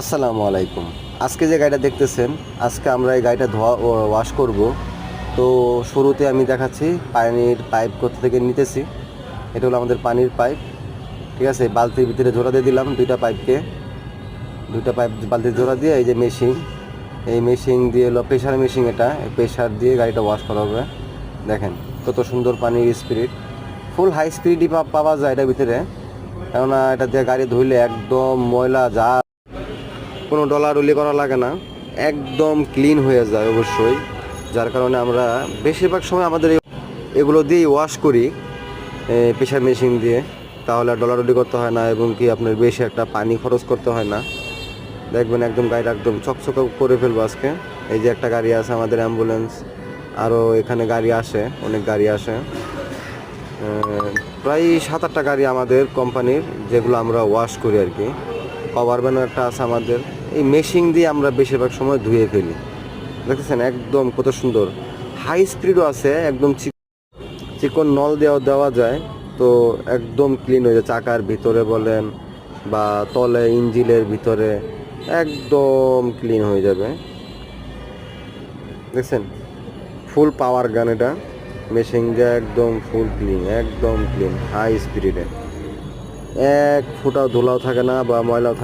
আসসালামু আলাইকুম। আজকে যে গাড়িটা দেখতেছেন, আজকে আমরা এই গাড়িটা ধোয়া ওয়াশ করব। তো শুরুতে আমি দেখাচ্ছি পানির পাইপ কোথা থেকে নিতেছি। এটা হলো আমাদের পানির পাইপ। ঠিক আছে, বালতির ভিতরে জোড়া দিয়ে দিলাম দুইটা পাইপকে। দুইটা পাইপ বালতির জোড়া দিয়ে, এই যে মেশিন। এই মেশিন দিয়ে হলো প্রেশার মেশিন এটা। প্রেশার দিয়ে গাড়িটা ওয়াশ করা হবে। দেখেন, কত সুন্দর পানির স্পিরিট ফুল হাই স্পিডই পাওয়া যায় এটার ভিতরে। কেননা এটা দিয়ে গাড়ি ধুইলে একদম ময়লা, যা কোনো ডলার উলি করা লাগে না। একদম ক্লিন হয়ে যায় অবশ্যই। যার কারণে আমরা বেশিরভাগ সময় আমাদের এগুলো দিয়েই ওয়াশ করি প্রেশার মেশিন দিয়ে। তাহলে আর ডলার উলি করতে হয় না এবং কি আপনার বেশি একটা পানি খরচ করতে হয় না। দেখবেন একদম গাড়িটা একদম চকচক করে ফেলব আজকে। এই যে একটা গাড়ি আছে আমাদের অ্যাম্বুলেন্স আরও এখানে গাড়ি আসে, অনেক গাড়ি আসে। প্রায় সাত আটটা গাড়ি আমাদের কোম্পানির যেগুলো আমরা ওয়াশ করি আর কি। কভার ব্যানও একটা আছে আমাদের। এই মেশিন দিয়ে আমরা বেশিরভাগ সময় ধুয়ে ফেলি। দেখতেছেন একদম কত সুন্দর। হাই স্পিডও আছে, একদম চিকন নল দেওয়া দেওয়া যায়। তো একদম ক্লিন হয়ে যায়, চাকার ভিতরে বলেন বা তলে ইঞ্জিলের ভিতরে একদম ক্লিন হয়ে যাবে। দেখছেন? ফুল পাওয়ার গান এটা। মেশিন দিয়ে একদম ফুল ক্লিন একদম ক্লিন হাই স্পিডে এক ফুটাও ধুলাও থাকে না বা ময়লাও থাকে